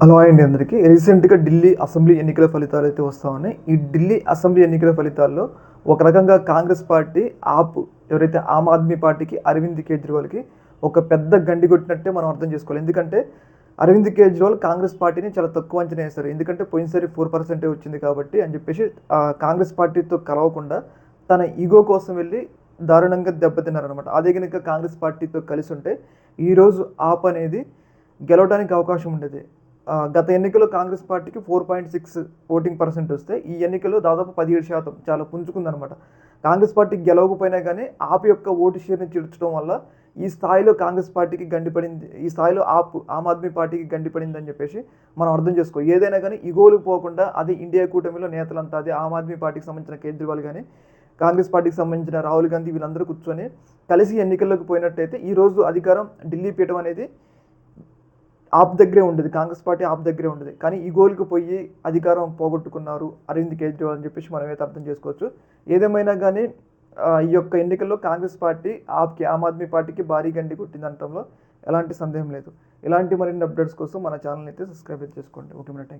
Hello అండి అందరికీ. రీసెంట్గా ఢిల్లీ అసెంబ్లీ ఎన్నికల ఫలితాలు అయితే వస్తూ ఉన్నాయి. ఈ ఢిల్లీ అసెంబ్లీ ఎన్నికల ఫలితాల్లో ఒక రకంగా కాంగ్రెస్ పార్టీ ఆప్ ఎవరైతే ఆమ్ ఆద్మీ పార్టీకి అరవింద్ కేజ్రీవాల్కి ఒక పెద్ద గండి కొట్టినట్టే మనం అర్థం చేసుకోవాలి. ఎందుకంటే అరవింద్ కేజ్రీవాల్ కాంగ్రెస్ పార్టీని చాలా తక్కువ అంచనా వేశారు. ఎందుకంటే పోయినసారి ఫోర్ పర్సెంటే వచ్చింది కాబట్టి అని చెప్పేసి కాంగ్రెస్ పార్టీతో కలవకుండా తన ఈగో కోసం వెళ్ళి దారుణంగా దెబ్బతిన్నారనమాట అదే కనుక కాంగ్రెస్ పార్టీతో కలిసి ఉంటే ఈరోజు ఆప్ అనేది గెలవడానికి అవకాశం ఉండేది. గత ఎన్నికల్లో కాంగ్రెస్ పార్టీకి four point six voting percent వస్తే ఈ ఎన్నికల్లో దాదాపు పదిహేడు శాతం చాలా పుంజుకుందనమాట కాంగ్రెస్ పార్టీ గెలవకపోయినా కానీ ఆప్ యొక్క ఓటు షేర్ని చేర్చడం వల్ల ఈ స్థాయిలో కాంగ్రెస్ పార్టీకి గండిపడింది ఈ స్థాయిలో ఆప్ ఆమ్ ఆద్మీ పార్టీకి గండిపడింది అని చెప్పేసి మనం అర్థం చేసుకో ఏదైనా కానీ ఇగోలు పోకుండా అది ఇండియా కూటమిలో నేతలంతా అదే ఆమ్ ఆద్మీ పార్టీకి సంబంధించిన కేజ్రీవాల్ కానీ కాంగ్రెస్ పార్టీకి సంబంధించిన రాహుల్ గాంధీ వీళ్ళందరూ కూర్చొని కలిసి ఎన్నికల్లోకి పోయినట్టయితే ఈ రోజు అధికారం ఢిల్లీ పీఠం అనేది ఆప్ దగ్గరే ఉండేది కాంగ్రెస్ పార్టీ ఆప్ దగ్గరే ఉండేది. కానీ ఈ గోల్కి పోయి అధికారం పోగొట్టుకున్నారు అరవింద్ కేజ్రీవాల్ అని చెప్పేసి మనం అయితే అర్థం చేసుకోవచ్చు. ఏదేమైనా కానీ ఈ యొక్క ఎన్నికల్లో కాంగ్రెస్ పార్టీ ఆప్కి ఆమ్ ఆద్మీ పార్టీకి భారీ గండి కొట్టింది అనటంలో ఎలాంటి సందేహం లేదు. ఇలాంటి మరిన్ని అప్డేట్స్ కోసం మన ఛానల్ అయితే సబ్స్క్రైబ్ చేసుకోండి. ఓకే మన థ్యాంక్